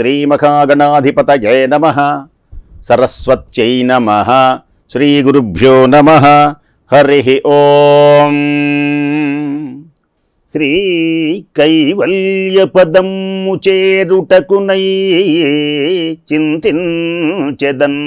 శ్రీమహాగణాధిపతయే నమ. సరస్వత్యై నమ. శ్రీగురుభ్యో నమ. హరి ఓం. శ్రీ కైవల్యపదము చేరుటకునై చింతించెదన్.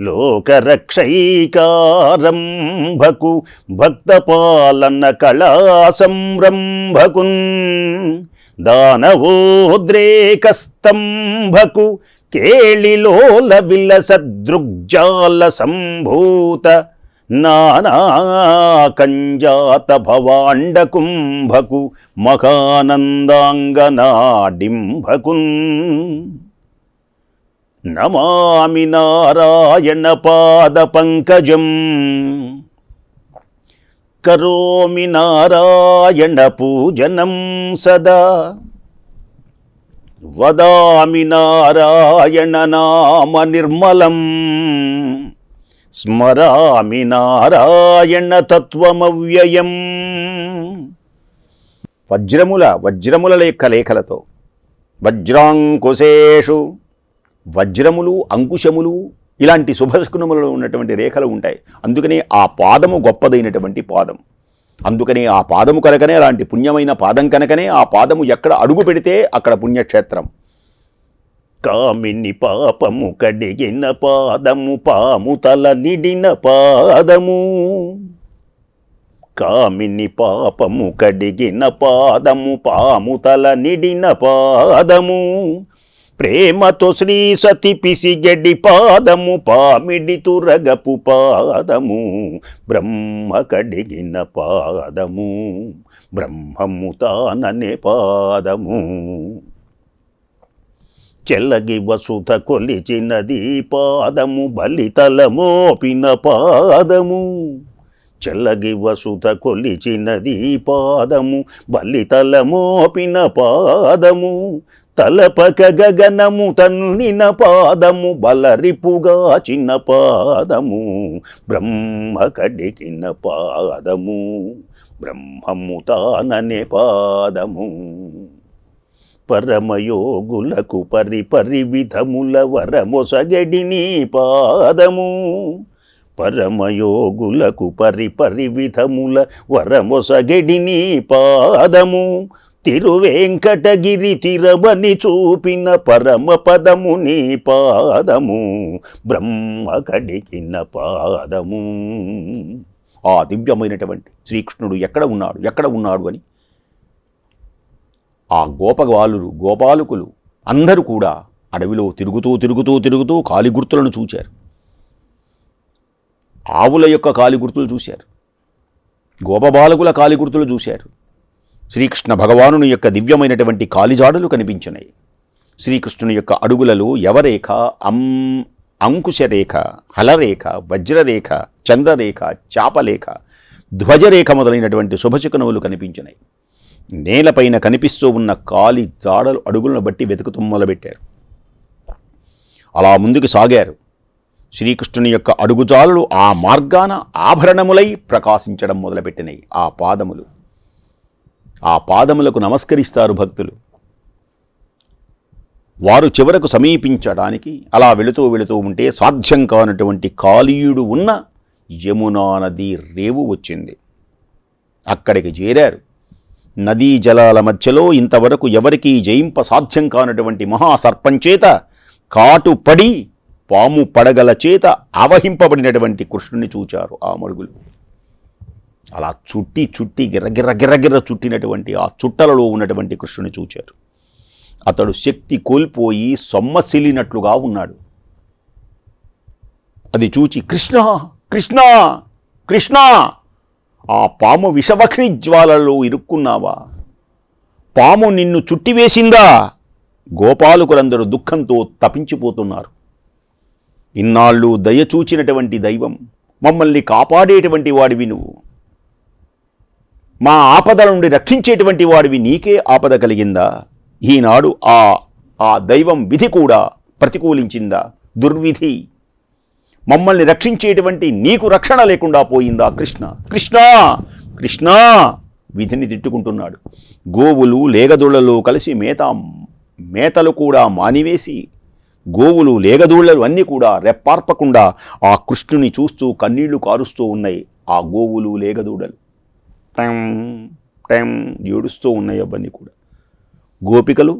లోకరక్షైకారంభకు భక్తపాలన కళా సంరంభకున్ దానవోద్రేకస్తంభకు కేళిలోల విలసదృగ్జాల సంభూత నానాకంజాత భవాండకుంభకు మహానందాంగనాడింభకున్. నమామి నారాయణ పాద పంకజం కరోమి నారాయణ పూజనం సదా. వదామి నారాయణ నామ నిర్మలం. స్మరామి నారాయణ తత్వమవ్యయం. వజ్రముల వజ్రముల లేఖ లేఖలతో. వజ్రాంకుశేషు వజ్రములు అంకుశములు ఇలాంటి శుభశకునములలో ఉన్నటువంటి రేఖలు ఉంటాయి. అందుకనే ఆ పాదము గొప్పదైనటువంటి పాదం. అందుకనే ఆ పాదము కనుకనే అలాంటి పుణ్యమైన పాదం కనుకనే ఆ పాదము ఎక్కడ అడుగు పెడితే అక్కడ పుణ్యక్షేత్రం. కామిని పాపము కడిగిన పాదము పాము తల నిడిన పాదము. కామిని పాపము కడిగిన పాదము పాము తల నిడిన పాదము. ప్రేమతో శ్రీ సతి గడ్డి పాదము పామిడి తురగపు పాదము బ్రహ్మ కడిగిన పాదము బ్రహ్మము తాననే పాదము. చెల్లగి వసుత కొలిచినది పాదము బలితలమోపిన పాదము. చెల్లగి వసుత కొలిచినది పాదము బలితలమోపిన పాదము తలపక గగనము తన్నిన పాదము బలరిపుగా చిన్న పాదము బ్రహ్మ కడిగిన పాదము బ్రహ్మము తాననే పాదము. పరమయోగులకు పరి పరి విధముల పాదము. పరమయోగులకు పరి పరి విధముల పాదము. తిరువేంకటగిరి తిరవని చూపిన పరమ పదము నీ పాదము బ్రహ్మ కడిగిన పాదము. ఆ దివ్యమైనటువంటి శ్రీకృష్ణుడు ఎక్కడ ఉన్నాడు ఎక్కడ ఉన్నాడు అని? ఆ గోపగాలురు గోపాలకులు అందరూ కూడా అడవిలో తిరుగుతూ తిరుగుతూ తిరుగుతూ కాలి గుర్తులను చూశారు ఆవుల యొక్క కాలి గుర్తులు చూశారు. గోపబాలకుల కాలి గుర్తులు చూశారు. శ్రీకృష్ణ భగవానుని యొక్క దివ్యమైనటువంటి కాలిజాడలు కనిపించినాయి శ్రీకృష్ణుని యొక్క అడుగులలో యవరేఖ అం అంకుశరేఖ హలరేఖ వజ్రరేఖ చంద్రరేఖ చాపలేఖ ధ్వజరేఖ మొదలైనటువంటి శుభశకునములు కనిపించినాయి నేలపైన కనిపిస్తూ ఉన్న కాలి జాడలు అడుగులను బట్టి వెతుకుతూ మొదలుపెట్టారు. అలా ముందుకు సాగారు. శ్రీకృష్ణుని యొక్క అడుగుజాలలు ఆ మార్గాన ఆభరణములై ప్రకాశించడం మొదలుపెట్టినాయి. ఆ పాదములు ఆ పాదములకు నమస్కరిస్తారు భక్తులు. వారు చివరకు సమీపించడానికి అలా వెళుతూ వెళుతూ ఉంటే సాధ్యం కానటువంటి కాళీయుడు ఉన్న యమునా నది రేవు వచ్చింది. అక్కడికి చేరారు. నదీ జలాల మధ్యలో ఇంతవరకు ఎవరికీ జయింప సాధ్యం కానటువంటి మహాసర్పంచేత కాటుపడి పాము పడగల చేత అవహింపబడినటువంటి కృష్ణుని చూచారు ఆ మరుగులు అలా చుట్టి చుట్టి గిర్ర గిర్ర చుట్టినటువంటి ఆ చుట్టలలో ఉన్నటువంటి కృష్ణుని చూచారు. అతడు శక్తి కోల్పోయి సొమ్మసిలినట్లుగా ఉన్నాడు. అది చూచి కృష్ణ కృష్ణ కృష్ణ! ఆ పాము విషవక్ని జ్వాలలో ఇరుక్కున్నావా? పాము నిన్ను చుట్టివేసిందా? గోపాలకులందరూ దుఃఖంతో తపించిపోతున్నారు. ఇన్నాళ్ళు దయచూచినటువంటి దైవం మమ్మల్ని కాపాడేటువంటి వాడివి నువ్వు. మా ఆపదల నుండి రక్షించేటువంటి వాడివి నీకే ఆపద కలిగిందా? ఈనాడు ఆ ఆ దైవం విధి కూడా ప్రతికూలించిందా? దుర్విధి. మమ్మల్ని రక్షించేటువంటి నీకు రక్షణ లేకుండా పోయిందా కృష్ణ? కృష్ణ! కృష్ణ! విధిని తిట్టుకుంటున్నాడు. గోవులు లేగదుళ్ళలో కలిసి మేత మేతలు కూడా మానివేసి గోవులు లేగదూళ్ళలు అన్నీ కూడా రెప్పార్పకుండా ఆ కృష్ణుని చూస్తూ కన్నీళ్ళు కారుస్తూ ఉన్నాయి ఆ గోవులు లేగదూడలు. టైం టైం ఏడుస్తూ ఉన్నాయి అవన్నీ కూడా. గోపికలు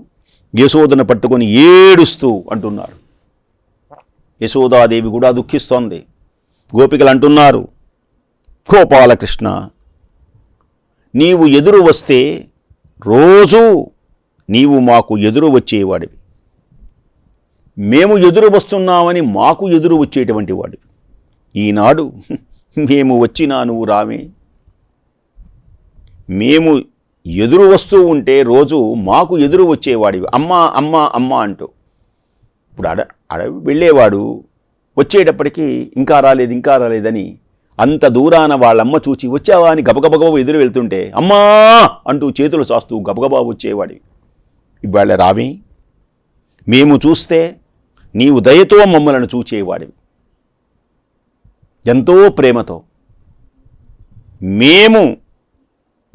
యశోదను పట్టుకొని ఏడుస్తూ అంటున్నారు. యశోదాదేవి కూడా దుఃఖిస్తోంది. గోపికలు అంటున్నారు గోపాలకృష్ణ నీవు ఎదురు వస్తే రోజూ నీవు మాకు ఎదురు వచ్చేవాడివి. మేము ఎదురు వస్తున్నామని మాకు ఎదురు వచ్చేటువంటి వాడివి. ఈనాడు మేము వచ్చినా నువ్వు రామే మేము ఎదురు వస్తూ ఉంటే రోజు మాకు ఎదురు వచ్చేవాడివి. అమ్మా అమ్మ అమ్మ అంటూ. ఇప్పుడు అడ అడవి వెళ్ళేవాడు వచ్చేటప్పటికీ ఇంకా రాలేదు ఇంకా రాలేదని అంత దూరాన వాళ్ళమ్మ చూచి వచ్చావా? అని గబగబగబ ఎదురు వెళ్తుంటే అమ్మా! అంటూ చేతులు చాస్తూ గబగబా వచ్చేవాడివి. ఇవాళ రావి మేము చూస్తే నీవు దయతో మమ్మలను చూచేవాడివి. ఎంతో ప్రేమతో. మేము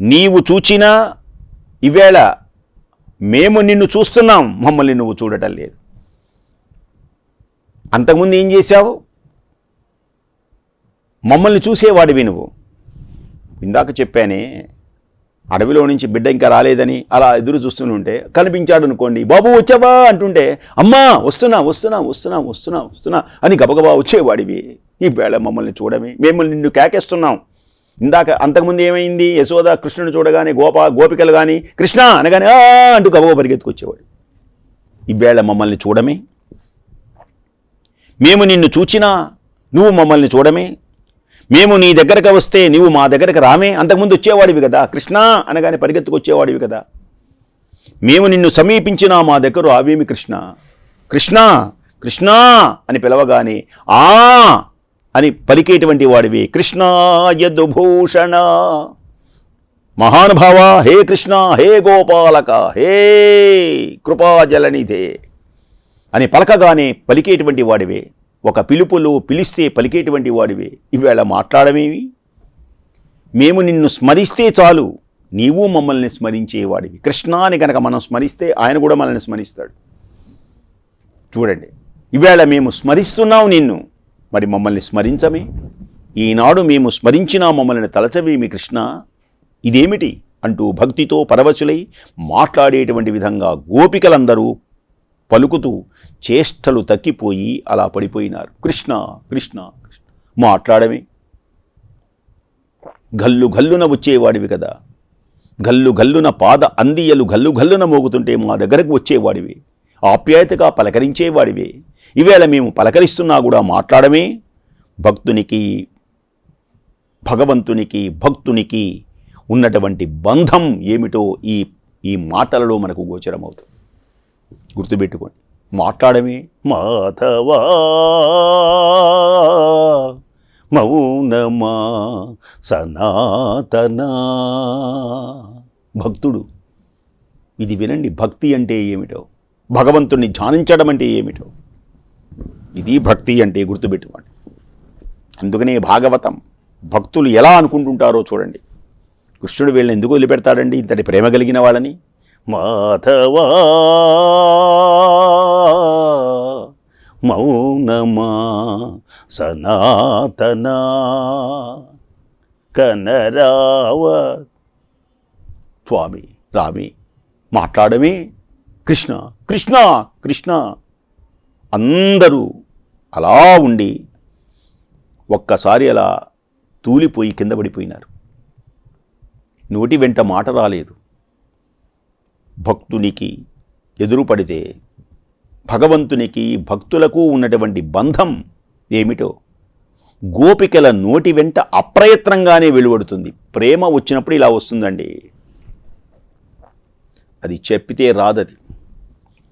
నీవు చూచినా ఈవేళ మేము నిన్ను చూస్తున్నాం మమ్మల్ని నువ్వు చూడటం లేదు. అంతకుముందు ఏం చేశావు? మమ్మల్ని చూసేవాడివి నువ్వు. ఇందాక చెప్పానే అడవిలో నుంచి బిడ్డ ఇంకా రాలేదని అలా ఎదురు చూస్తుంటే కనిపించాడు అనుకోండి బాబు వచ్చావా? అంటుంటే అమ్మా వస్తున్నా వస్తున్నా వస్తున్నా వస్తున్నా వస్తున్నా అని గబగబా వచ్చేవాడివి. ఈ వేళ మమ్మల్ని చూడమే మేము నిన్ను కేకేస్తున్నాం. ఇందాక అంతకుముందు ఏమైంది? యశోద కృష్ణుని చూడగానే గోప గోపికలు కానీ కృష్ణ అనగానే అంటూ గబగబా పరిగెత్తుకొచ్చేవాడు. ఈ మమ్మల్ని చూడమే. మేము నిన్ను చూచినా నువ్వు మమ్మల్ని చూడమే. మేము నీ దగ్గరకు వస్తే నువ్వు మా దగ్గరకు రామే. అంతకుముందు వచ్చేవాడివి కదా. కృష్ణ అనగానే పరిగెత్తుకొచ్చేవాడివి కదా. మేము నిన్ను సమీపించినా మా దగ్గర రావేమి కృష్ణ? కృష్ణ! కృష్ణ! అని పిలవగానే ఆ అని పలికేటువంటి వాడివి. కృష్ణ యదుభూషణ మహానుభావ హే కృష్ణ హే గోపాలక హే కృపాజలనిధే అని పలకగానే పలికేటువంటి వాడివే. ఒక పిలుపులో పిలిస్తే పలికేటువంటి వాడివే. ఇవేళ మాట్లాడమేవి మేము నిన్ను స్మరిస్తే చాలు. నీవు మమ్మల్ని స్మరించేవాడివి కృష్ణ అని కనుక మనం స్మరిస్తే ఆయన కూడా మనల్ని స్మరిస్తాడు. చూడండి. ఇవేళ మేము స్మరిస్తున్నాం నిన్ను. మరి మమ్మల్ని స్మరించమే. ఈనాడు మేము స్మరించినా మమ్మల్ని తలచవేమి కృష్ణ? ఇదేమిటి? అంటూ భక్తితో పరవశులై మాట్లాడేటువంటి విధంగా గోపికలందరూ పలుకుతూ చేష్టలు తక్కిపోయి అలా పడిపోయినారు. కృష్ణ కృష్ణ కృష్ణ. మాట్లాడమే. గల్లు గల్లున వచ్చేవాడివి కదా. గల్లు గల్లున పాద అందియలు గల్లు గల్లున మోగుతుంటే మా దగ్గరకు వచ్చేవాడివి. ఆప్యాయతగా పలకరించేవాడివే. ఈవేళ మేము పలకరిస్తున్నా కూడా మాట్లాడమే. భక్తునికి భగవంతునికి భక్తునికి ఉన్నటువంటి బంధం ఏమిటో ఈ ఈ మాటలలో మనకు గోచరమవుతుంది. గుర్తుపెట్టుకోండి. మాట్లాడమే. మాధవా మౌనమా సనాతనా. భక్తుడు ఇది వినండి భక్తి అంటే ఏమిటో? భగవంతుణ్ణి ధ్యానించడం అంటే ఏమిటో? ఇది భక్తి అంటే గుర్తుపెట్టుకోండి. అందుకనే భాగవతం భక్తులు ఎలా అనుకుంటుంటారో చూడండి. కృష్ణుడు వీళ్ళని ఎందుకు వదిలిపెడతాడండి? ఇంతటి ప్రేమ కలిగిన వాళ్ళని. మాధవా మౌనమా సనాతనా కనరావ. స్వామి రామి మాట్లాడమే కృష్ణ కృష్ణ కృష్ణ. అందరూ అలా ఉండి ఒక్కసారి అలా తూలిపోయి కింద పడిపోయినారు. నోటి వెంట మాట రాలేదు. భక్తునికి ఎదురుపడితే భగవంతునికి భక్తులకు ఉన్నటువంటి బంధం ఏమిటో గోపికల నోటి వెంట అప్రయత్నంగానే వెలువడుతుంది. ప్రేమ వచ్చినప్పుడు ఇలా వస్తుందండి. అది చెప్పితే రాదది.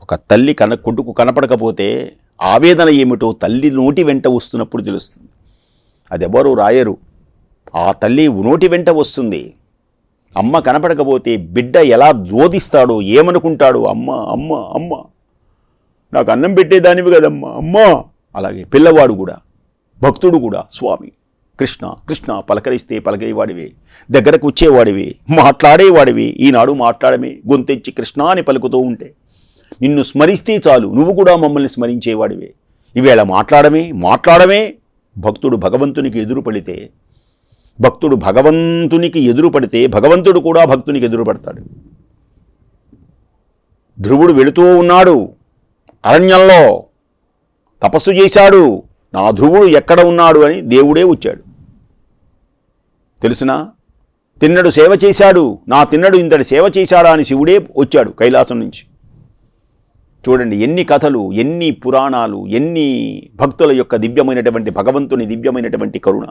ఒక తల్లి కన కొడుకు కనపడకపోతే ఆవేదన ఏమిటో తల్లి నోటి వెంట వస్తున్నప్పుడు తెలుస్తుంది. అది ఎవరు రాయరు. ఆ తల్లి నోటి వెంట వస్తుంది. అమ్మ కనపడకపోతే బిడ్డ ఎలా దోధిస్తాడో ఏమనుకుంటాడో అమ్మ అమ్మ అమ్మ. నాకు అన్నం పెట్టేదానివి కదమ్మా అమ్మా. అలాగే పిల్లవాడు కూడా భక్తుడు కూడా స్వామి. కృష్ణ కృష్ణ పలకరిస్తే పలకరేవాడివే. దగ్గరకు వచ్చేవాడివి మాట్లాడేవాడివి. ఈనాడు మాట్లాడమే గొంతెచ్చి కృష్ణ అని పలుకుతూ ఉంటే. నిన్ను స్మరిస్తే చాలు. నువ్వు కూడా మమ్మల్ని స్మరించేవాడివే. ఇవేళ మాట్లాడమే మాట్లాడమే. భక్తుడు భగవంతునికి ఎదురు పడితే భక్తుడు భగవంతునికి ఎదురు పడితే భగవంతుడు కూడా భక్తునికి ఎదురు పడతాడు. ధ్రువుడు వెళుతూ ఉన్నాడు. అరణ్యంలో తపస్సు చేశాడు. నా ధ్రువుడు ఎక్కడ ఉన్నాడు అని దేవుడే వచ్చాడు. తెలుసునా? తిన్నడు సేవ చేశాడు. నా తిన్నడు ఇంతటి సేవ చేశాడా అని శివుడే వచ్చాడు కైలాసం నుంచి. చూడండి ఎన్ని కథలు ఎన్ని పురాణాలు ఎన్ని భక్తుల యొక్క దివ్యమైనటువంటి భగవంతుని దివ్యమైనటువంటి కరుణ.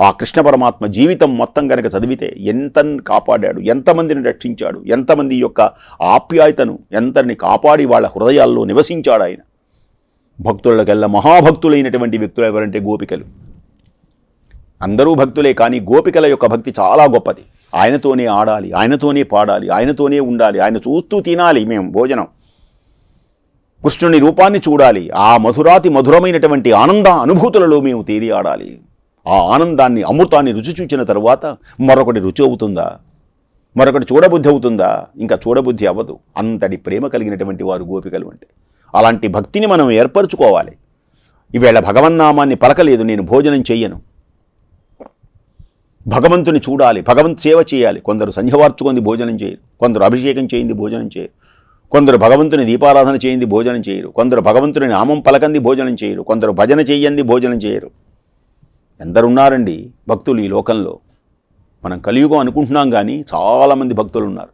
ఆ కృష్ణ పరమాత్మ జీవితం మొత్తం కనుక చదివితే ఎంత కాపాడాడు ఎంతమందిని రక్షించాడు ఎంతమంది యొక్క ఆప్యాయతను ఎంతని కాపాడి వాళ్ళ హృదయాల్లో నివసించాడు ఆయన. భక్తులకెల్లా మహాభక్తులైనటువంటి వ్యక్తులు ఎవరంటే గోపికలు. అందరూ భక్తులే కానీ గోపికల యొక్క భక్తి చాలా గొప్పది. ఆయనతోనే ఆడాలి ఆయనతోనే పాడాలి ఆయనతోనే ఉండాలి ఆయన చూస్తూ తినాలి మేము భోజనం. కృష్ణుని రూపాన్ని చూడాలి. ఆ మధురాతి మధురమైనటువంటి ఆనంద అనుభూతులలో మేము తీరి ఆడాలి ఆ ఆనందాన్ని అమృతాన్ని రుచి చూచిన తరువాత మరొకటి రుచి అవుతుందా? మరొకటి చూడబుద్ధి అవుతుందా? ఇంకా చూడబుద్ధి అవ్వదు. అంతటి ప్రేమ కలిగినటువంటి వారు గోపికలు అంటే. అలాంటి భక్తిని మనం ఏర్పరచుకోవాలి. ఈవేళ భగవన్నామాన్ని పలకలేదు నేను భోజనం చెయ్యను. భగవంతుని చూడాలి భగవంత్ సేవ చేయాలి. కొందరు సంధ్యవార్చుకుంది భోజనం చేయరు. కొందరు అభిషేకం చేయింది భోజనం చేయరు. కొందరు భగవంతుని దీపారాధన చేయింది భోజనం చేయరు. కొందరు భగవంతుని నామం పలకంది భోజనం చేయరు. కొందరు భజన చేయంది భోజనం చేయరు. ఎందరున్నారండి భక్తులు ఈ లోకంలో? మనం కలియుగం అనుకుంటున్నాం కానీ చాలామంది భక్తులు ఉన్నారు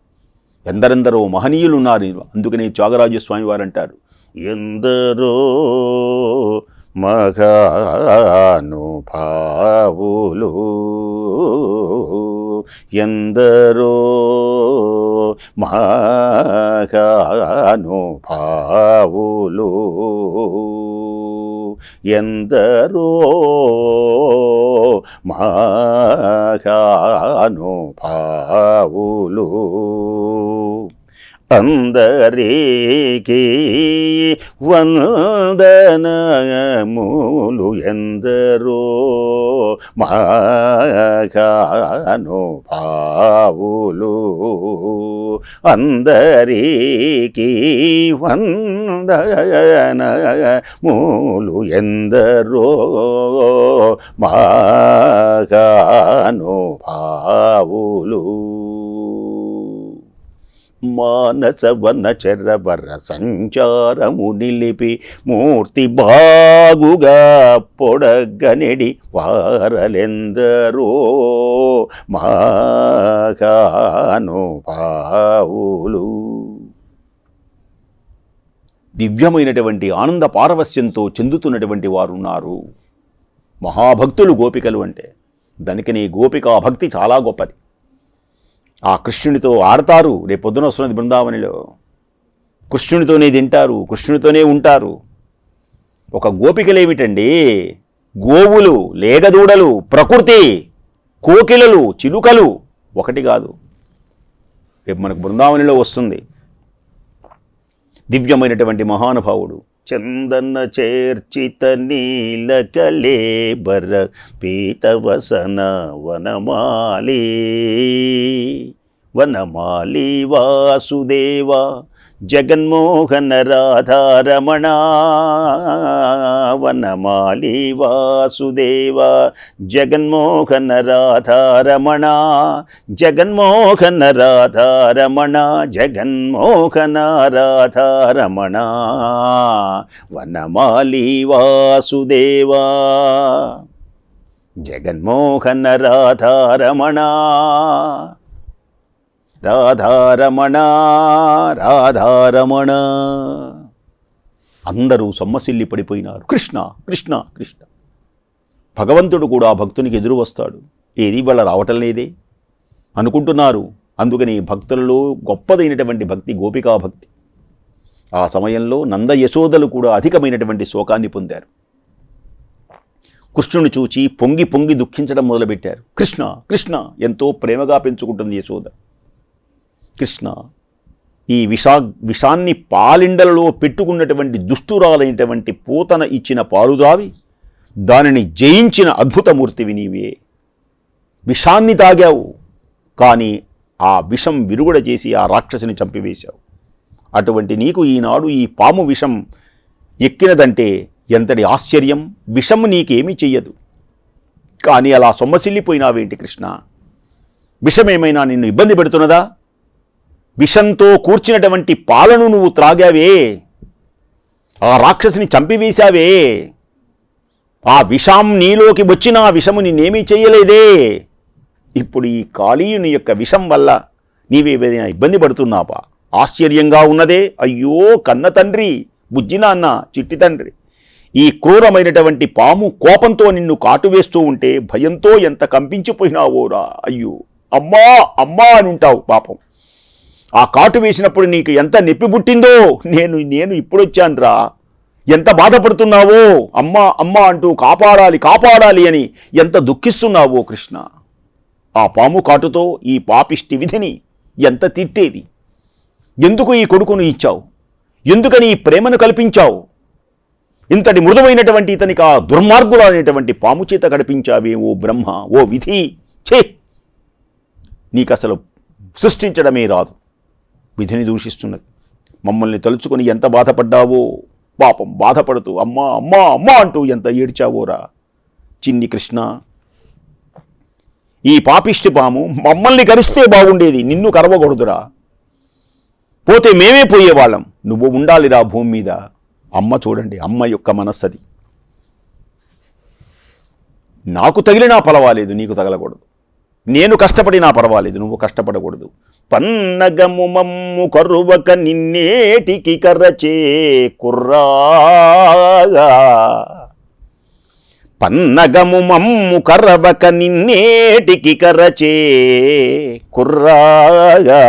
ఎందరెందరో మహనీయులు ఉన్నారు అందుకనే త్యాగరాజు స్వామి వారు అంటారు ఎందరో మగానుభావులు ఎందరో మహానుభావులు ఎందరో మహానుభావులు అందరికి వందనములు ఎందరో మాగాను పావులు అందరికి వందనములు ఎందరో మాగాను పావులు మానస వన చెరవర సంచారము నిలిపి మూర్తి బాగుగా పొడగనెడి వారలెందరో మాగాను పావులు. దివ్యమైనటువంటి ఆనంద పారవస్యంతో చెందుతున్నటువంటి వారు ఉన్నారు మహాభక్తులు గోపికలు అంటే. దానికని గోపికా భక్తి చాలా గొప్పది. ఆ కృష్ణునితో ఆడతారు. రేపు పొద్దున వస్తున్నది బృందావనిలో. కృష్ణునితోనే తింటారు. కృష్ణునితోనే ఉంటారు. ఒక గోపికలేమిటండి? గోవులు లేగదూడలు ప్రకృతి కోకిలలు చిలుకలు ఒకటి కాదు. రేపు మనకు బృందావనిలో వస్తుంది. దివ్యమైనటువంటి మహానుభావుడు. చందన చేర్చిత నీల కళేబర పీతవసన వనమాలి. వనమాలి వాసుదేవ జగన్మోహన రాధారమణ వనమాలి వాసుదేవ జగన్మోహన రాధారమణ జగన్మోహన రాధారమణ జగన్మోహన రాధారమణ వనమాలి వాసుదేవా జగన్మోహన రాధారమణ రాధారమణ రాధారమణ. అందరూ సొమ్మసిల్లి పడిపోయినారు. కృష్ణ కృష్ణ కృష్ణ. భగవంతుడు కూడా భక్తునికి ఎదురు వస్తాడు. ఏది వాళ్ళ రావటం లేదే? అనుకుంటున్నారు. అందుకని భక్తులలో గొప్పదైనటువంటి భక్తి గోపికా భక్తి. ఆ సమయంలో నంద యశోదలు కూడా అధికమైనటువంటి శోకాన్ని పొందారు. కృష్ణుని చూచి పొంగి పొంగి దుఃఖించడం మొదలుపెట్టారు. కృష్ణ కృష్ణ ఎంతో ప్రేమగా పెంచుకుంటుంది యశోద. కృష్ణ ఈ విషా విషాన్ని పాలిండలలో పెట్టుకున్నటువంటి దుష్టురాలైనటువంటి పూతన ఇచ్చిన పాలుదావి దానిని జయించిన అద్భుతమూర్తివి నీవే. విషాన్ని తాగావు కానీ ఆ విషం విరుగుడ చేసి ఆ రాక్షసిని చంపివేశావు. అటువంటి నీకు ఈనాడు ఈ పాము విషం ఎక్కినదంటే ఎంతటి ఆశ్చర్యం? విషం నీకేమీ చెయ్యదు. కానీ అలా సొమ్మసిల్లిపోయినావేంటి కృష్ణ? విషమేమైనా నిన్ను ఇబ్బంది పెడుతున్నదా? విషంతో కూర్చినటువంటి పాలను నువ్వు త్రాగావే. ఆ రాక్షసిని చంపివేశావే. ఆ విషం నీలోకి వచ్చిన ఆ విషము నిన్నేమీ చేయలేదే. ఇప్పుడు ఈ కాళీయుని యొక్క విషం వల్ల నీవేదైనా ఇబ్బంది పడుతున్నావా? ఆశ్చర్యంగా ఉన్నదే. అయ్యో కన్న తండ్రి బుజ్జి నాన్న చిట్టి తండ్రి. ఈ క్రూరమైనటువంటి పాము కోపంతో నిన్ను కాటువేస్తూ ఉంటే భయంతో ఎంత కంపించిపోయినావోరా? అయ్యో అమ్మా అమ్మా అని ఉంటావు పాపం. ఆ కాటు వేసినప్పుడు నీకు ఎంత నొప్పి పుట్టిందో నేను నేను ఇప్పుడొచ్చానురా. ఎంత బాధపడుతున్నావో? అమ్మా అమ్మా అంటూ కాపాడాలి కాపాడాలి అని ఎంత దుఃఖిస్తున్నావో కృష్ణ. ఆ పాము కాటుతో ఈ పాపిష్టి విధిని ఎంత తిట్టేది? ఎందుకు ఈ కొడుకును ఇచ్చావు? ఎందుకని ఈ ప్రేమను కల్పించావు? ఇంతటి మృదువైనటువంటి ఇతనికి ఆ దుర్మార్గులైనటువంటి పాము చేత గడిపించావే ఓ బ్రహ్మ ఓ విధి. చే నీకు అసలు సృష్టించడమే రాదు. విధిని దూషిస్తున్నది. మమ్మల్ని తలుచుకొని ఎంత బాధపడ్డావో? పాపం బాధపడుతూ అమ్మా అమ్మా అమ్మా అంటూ ఎంత ఏడ్చావోరా? చిన్ని కృష్ణ ఈ పాపిష్టి పాము మమ్మల్ని కరిస్తే బాగుండేది నిన్ను కరవకూడదురా. పోతే మేమే పోయేవాళ్ళం నువ్వు ఉండాలిరా భూమి మీద. అమ్మ చూడండి అమ్మ యొక్క మనస్సది. నాకు తగిలినా పలవాలేదు నీకు తగలకూడదు. నేను కష్టపడినా పర్వాలేదు నువ్వు కష్టపడకూడదు. పన్నగము మమ్ము కరువక నిన్నేటికి కర్రచే కుర్రాగా. పన్నగము మమ్ము కర్రవక నిన్నేటికి కర్రచే కుర్రాగా.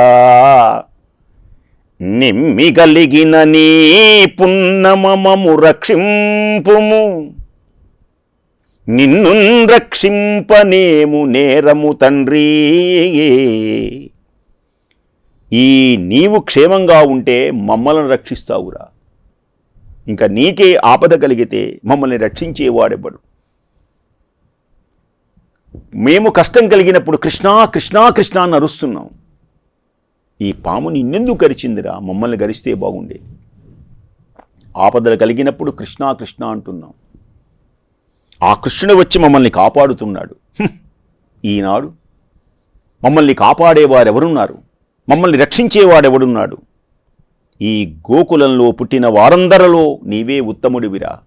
నిమ్మిగలిగిన నీ పున్నమమము రక్షింపుము. నిన్ను రక్షింపనేము నేరము తండ్రి. ఈ నీవు క్షేమంగా ఉంటే మమ్మల్ని రక్షిస్తావురా. ఇంకా నీకే ఆపద కలిగితే మమ్మల్ని రక్షించేవాడెవ్వడు మేము కష్టం కలిగినప్పుడు కృష్ణా కృష్ణా కృష్ణ అని అరుస్తున్నాం. ఈ పాము నిన్నెందుకు గరిచిందిరా? మమ్మల్ని గరిస్తే బాగుండేది. ఆపదలు కలిగినప్పుడు కృష్ణా కృష్ణ అంటున్నాం. ఆ కృష్ణుడు వచ్చి మమ్మల్ని కాపాడుతున్నాడు. ఈనాడు మమ్మల్ని కాపాడేవారెవరున్నారు? మమ్మల్ని రక్షించేవాడెవడున్నాడు? ఈ గోకులంలో పుట్టిన వారందరిలో నీవే ఉత్తముడివిరా.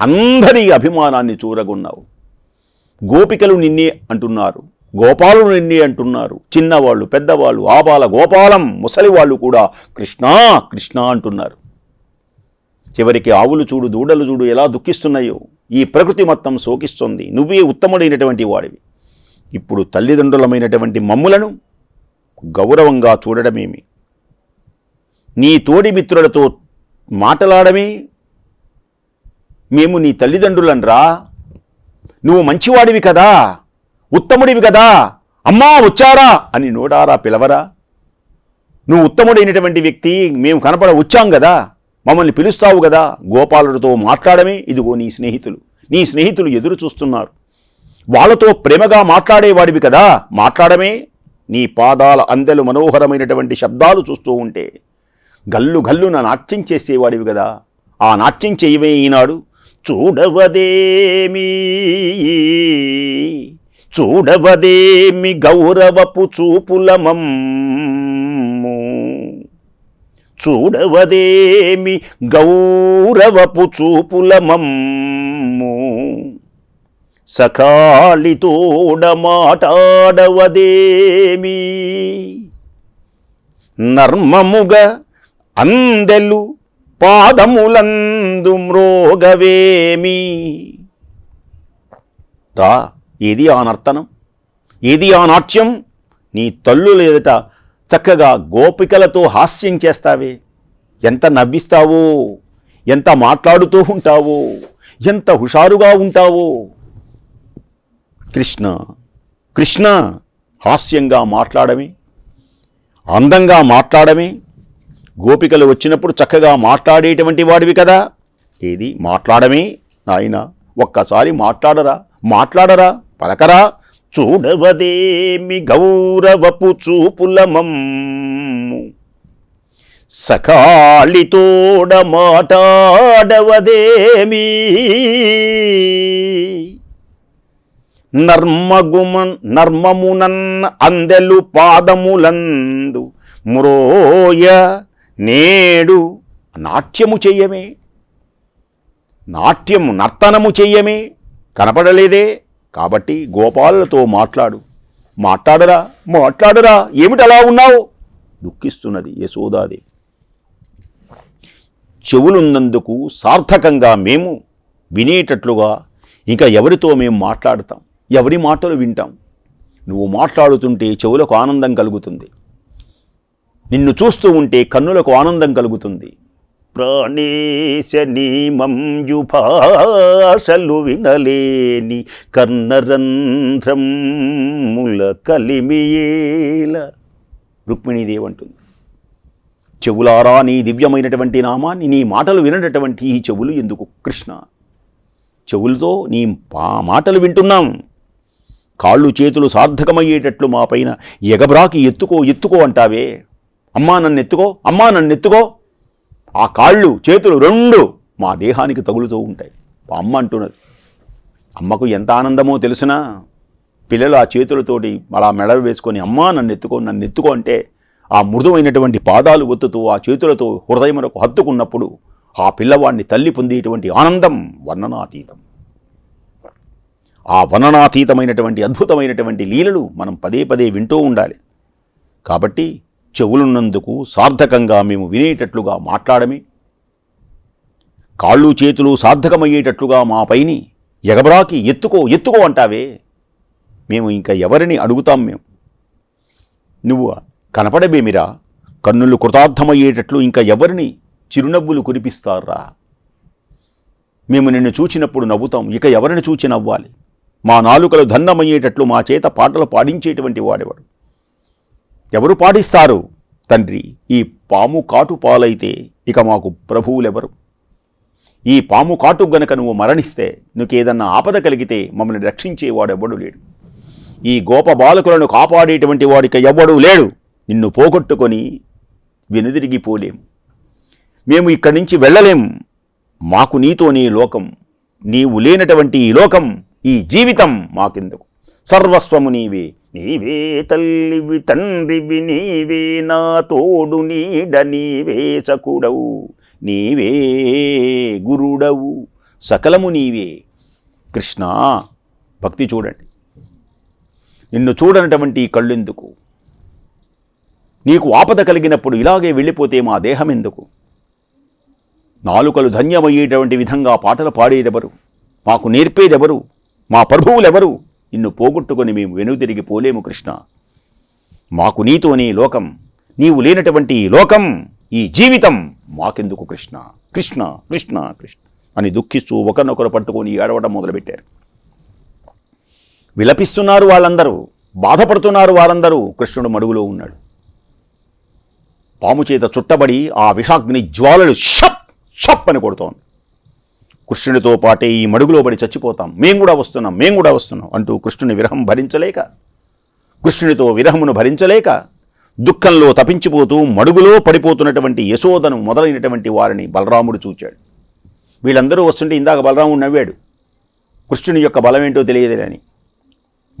అందరి అభిమానాన్ని చూరగొన్నావు. గోపికలు నిన్నే అంటున్నారు గోపాలుడు నిన్నే అంటున్నారు చిన్నవాళ్ళు పెద్దవాళ్ళు ఆబాల గోపాలం ముసలివాళ్ళు కూడా కృష్ణా కృష్ణ అంటున్నారు. చివరికి ఆవులు చూడు దూడలు చూడు ఎలా దుఃఖిస్తున్నాయో. ఈ ప్రకృతి మొత్తం శోకిస్తుంది. నువ్వే ఉత్తముడైనటువంటి వాడివి. ఇప్పుడు తల్లిదండ్రులమైనటువంటి మమ్ములను గౌరవంగా చూడడమేమి? నీ తోడి మిత్రులతో మాటలాడమే? మేము నీ తల్లిదండ్రులనరా నువ్వు మంచివాడివి కదా. ఉత్తముడివి కదా. అమ్మా వచ్చారా అని నోడారా పిలవరా? నువ్వు ఉత్తముడైనటువంటి వ్యక్తి మేము కనపడ వచ్చాం కదా. మమ్మల్ని పిలుస్తావు కదా గోపాలుడితో మాట్లాడమే. ఇదిగో నీ స్నేహితులు. నీ స్నేహితులు ఎదురు చూస్తున్నారు. వాళ్ళతో ప్రేమగా మాట్లాడేవాడివి కదా. మాట్లాడమే. నీ పాదాల అందెలు మనోహరమైనటువంటి శబ్దాలు చూస్తూ ఉంటే గల్లు గల్లున నాట్యం చేసేవాడివి కదా. ఆ నాట్యం చేయవే ఈనాడు. చూడవదేమి. చూడవదేమి గౌరవపు చూపులమం చూడవదేమి గౌరవపు చూపులమమ్ము. సకాళితోడ మాటాడవదేమి. నర్మముగా అందెలు పాదములందు మ్రోగవేమి. రా ఏది ఆ నర్తనం? ఏది ఆ నాట్యం? నీ తల్లు లేదట చక్కగా గోపికలతో హాస్యం చేస్తావే. ఎంత నవ్విస్తావో ఎంత మాట్లాడుతూ ఉంటావో ఎంత హుషారుగా ఉంటావో. కృష్ణ కృష్ణ హాస్యంగా మాట్లాడమే. అందంగా మాట్లాడమే. గోపికలు వచ్చినప్పుడు చక్కగా మాట్లాడేటువంటి వాడివి కదా. ఏది? మాట్లాడమే. నాయన ఒక్కసారి మాట్లాడరా మాట్లాడరా పలకరా. చూడవదేమి గౌరవపు చూపులమమ్ము. సకాళితోడ మాటాడవదేమి. నర్మగుమన్ నర్మమునన్ అందెలు పాదములందు మురోయ నేడు నాట్యము చెయ్యమే. నాట్యము నర్తనము చెయ్యమే. కనపడలేదే? కాబట్టి గోపాలతో మాట్లాడు. మాట్లాడరా మాట్లాడరా ఏమిటి అలా ఉన్నావు? దుఃఖిస్తున్నది యశోదాదేవి. చెవులున్నందుకు సార్థకంగా మేము వినేటట్లుగా ఇంకా ఎవరితో మేము మాట్లాడతాం? ఎవరి మాటలు వింటాం? నువ్వు మాట్లాడుతుంటే చెవులకు ఆనందం కలుగుతుంది. నిన్ను చూస్తూ ఉంటే కన్నులకు ఆనందం కలుగుతుంది. ప్రాణేశ నీమంజు భాషలు వినలేని కర్ణరంధ్రముల కలిమియేల. రుక్మిణీదేవి అంటుంది. చెవులారా నీ దివ్యమైనటువంటి నామాన్ని నీ మాటలు వినటటువంటి ఈ చెవులు ఎందుకు? కృష్ణ. చెవులతో నీ పా మాటలు వింటున్నాం. కాళ్ళు చేతులు సార్థకమయ్యేటట్లు మా పైన ఎగబ్రాకి ఎత్తుకో ఎత్తుకో అంటావే. అమ్మా నన్ను ఎత్తుకో అమ్మా నన్ను ఎత్తుకో ఆ కాళ్ళు చేతులు రెండు మా దేహానికి తగులుతూ ఉంటాయి. అమ్మ అంటున్నది అమ్మకు ఎంత ఆనందమో తెలిసినా? పిల్లలు ఆ చేతులతోటి అలా మెడలు వేసుకొని అమ్మా నన్ను ఎత్తుకో నన్ను ఎత్తుకో అంటే ఆ మృదువైనటువంటి పాదాలు ఒత్తుతూ ఆ చేతులతో హృదయమునకు హత్తుకున్నప్పుడు ఆ పిల్లవాడిని తల్లి పొందేటువంటి ఆనందం వర్ణనాతీతం. ఆ వర్ణనాతీతమైనటువంటి అద్భుతమైనటువంటి లీలలు మనం పదే పదే వింటూ ఉండాలి. కాబట్టి చెవులున్నందుకు సార్థకంగా మేము వినేటట్లుగా మాట్లాడమే. కాళ్ళు చేతులు సార్థకమయ్యేటట్లుగా మా పైని ఎగబరాకి ఎత్తుకో ఎత్తుకో అంటావే. మేము ఇంకా ఎవరిని అడుగుతాం మేము? నువ్వు కనపడబేమిరా? కన్నులు కృతార్థమయ్యేటట్లు ఇంకా ఎవరిని చిరునవ్వులు కురిపిస్తారా? మేము నిన్ను చూచినప్పుడు నవ్వుతాం ఇక ఎవరిని చూచి నవ్వాలి? మా నాలుకలు ధన్నమయ్యేటట్లు మా చేత పాటలు పాడించేటువంటి వాడేవాడు? ఎవరు పాటిస్తారు? తండ్రి ఈ పాము కాటు పాలైతే ఇక మాకు ప్రభువులెవరు? ఈ పాము కాటు గనక నువ్వు మరణిస్తే నీకేదన్నా ఆపద కలిగితే మమ్మల్ని రక్షించేవాడెవ్వడు లేడు. ఈ గోప బాలకులను కాపాడేటువంటి వాడిక ఎవ్వడూ లేడు. నిన్ను పోగొట్టుకొని వెనుదిరిగిపోలేము. మేము ఇక్కడి నుంచి వెళ్ళలేం. మాకు నీతోనే లోకం. నీవు లేనటువంటి ఈ లోకం ఈ జీవితం మాకెందుకు? సర్వస్వము నీవే. నీవే తల్లివి తండ్రివి నీవే నా తోడు నీడ నీవే సకుడవు నీవే గురుడవు సకలము నీవే. కృష్ణ భక్తి చూడండి. నిన్ను చూడనటువంటి కళ్ళెందుకు? నీకు ఆపద కలిగినప్పుడు ఇలాగే వెళ్ళిపోతే మా దేహం ఎందుకు నాలుకలు ధన్యమయ్యేటువంటి విధంగా పాటలు పాడేదెవరు? మాకు నేర్పేదెవరు? మా ప్రభువులెవరు? నిన్ను పోగొట్టుకొని మేము వెనుదిరిగి పోలేము కృష్ణ. మాకు నీతోనే లోకం నీవు లేనటువంటి లోకం ఈ జీవితం మాకెందుకు కృష్ణ? కృష్ణ కృష్ణ కృష్ణ అని దుఃఖిస్తూ ఒకరినొకరు పట్టుకొని ఏడవడం మొదలుపెట్టారు. విలపిస్తున్నారు వాళ్ళందరూ బాధపడుతున్నారు వారందరూ కృష్ణుడు మడుగులో ఉన్నాడు. పాము చేత చుట్టబడి ఆ విషాగ్ని జ్వాలలు షప్ షప్ అని కొడుతోంది. కృష్ణుడితో పాటే ఈ మడుగులో పడి చచ్చిపోతాం. మేం కూడా వస్తున్నాం మేం కూడా వస్తున్నాం అంటూ కృష్ణుని విరహం భరించలేక కృష్ణునితో విరహమును భరించలేక దుఃఖంలో తపించిపోతూ మడుగులో పడిపోతున్నటువంటి యశోదను మొదలైనటువంటి వారిని బలరాముడు చూచాడు. వీళ్ళందరూ వస్తుంటే ఇందాక బలరాముడు నవ్వాడు కృష్ణుని యొక్క బలమేంటో తెలియదని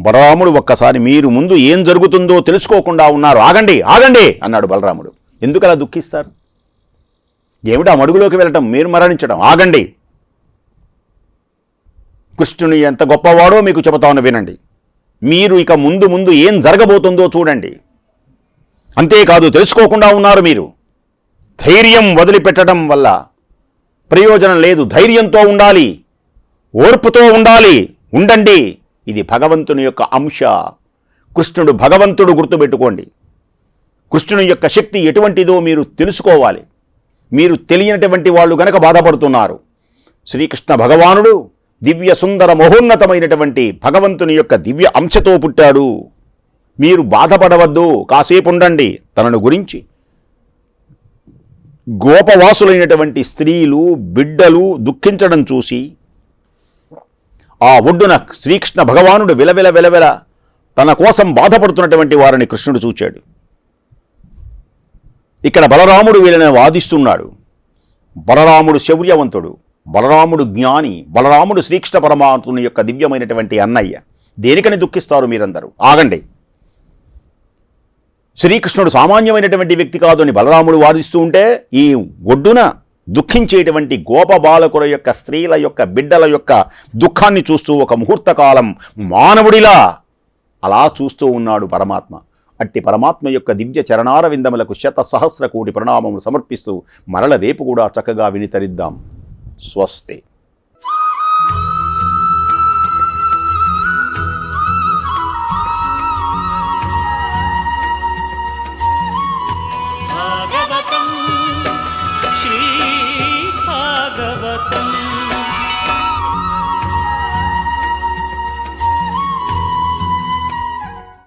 బలరాముడు ఒక్కసారి మీరు ముందు ఏం జరుగుతుందో తెలుసుకోకుండా ఉన్నారు ఆగండి ఆగండి అన్నాడు బలరాముడు. ఎందుకు అలా దుఃఖిస్తారు? ఏమిటి ఆ మడుగులోకి వెళ్ళటం మీరు మరణించడం ఆగండి కృష్ణుని ఎంత గొప్పవాడో మీకు చెబుతాను వినండి. మీరు ఇక ముందు ముందు ఏం జరగబోతుందో చూడండి. అంతేకాదు తెలుసుకోకుండా ఉన్నారు మీరు. ధైర్యం వదిలిపెట్టడం వల్ల ప్రయోజనం లేదు. ధైర్యంతో ఉండాలి. ఓర్పుతో ఉండాలి. ఉండండి. ఇది భగవంతుని యొక్క అంశ. కృష్ణుడు భగవంతుడు గుర్తుపెట్టుకోండి. కృష్ణుని యొక్క శక్తి ఎటువంటిదో మీరు తెలుసుకోవాలి. మీరు తెలియనటువంటి వాళ్ళు గనక బాధపడుతున్నారు. శ్రీకృష్ణ భగవానుడు దివ్య సుందర మహోన్నతమైనటువంటి భగవంతుని యొక్క దివ్య అంశతో పుట్టాడు. మీరు బాధపడవద్దు. కాసేపు ఉండండి తనను గురించి గోపవాసులైనటువంటి స్త్రీలు బిడ్డలు దుఃఖించడం చూసి ఆ ఒడ్డున శ్రీకృష్ణ భగవానుడు విలవిల విలవిల తన కోసం బాధపడుతున్నటువంటి వారిని కృష్ణుడు చూచాడు. ఇక్కడ బలరాముడు వీళ్ళని వాదిస్తున్నాడు. బలరాముడు శౌర్యవంతుడు. బలరాముడు జ్ఞాని బలరాముడు శ్రీకృష్ణ పరమాత్ముని యొక్క దివ్యమైనటువంటి అన్నయ్య. దేనికని దుఃఖిస్తారు మీరందరూ? ఆగండి. శ్రీకృష్ణుడు సామాన్యమైనటువంటి వ్యక్తి కాదు అని బలరాముడు వాదిస్తూ ఉంటే ఈ ఒడ్డున దుఃఖించేటువంటి గోప బాలకుల యొక్క స్త్రీల యొక్క బిడ్డల యొక్క దుఃఖాన్ని చూస్తూ ఒక ముహూర్తకాలం మానవుడిలా అలా చూస్తూ ఉన్నాడు పరమాత్మ. అట్టి పరమాత్మ యొక్క దివ్య చరణార విందములకు శత సహస్ర కోటి ప్రణామములు సమర్పిస్తూ మరల రేపు కూడా చక్కగా వినితరిద్దాం. స్వస్తి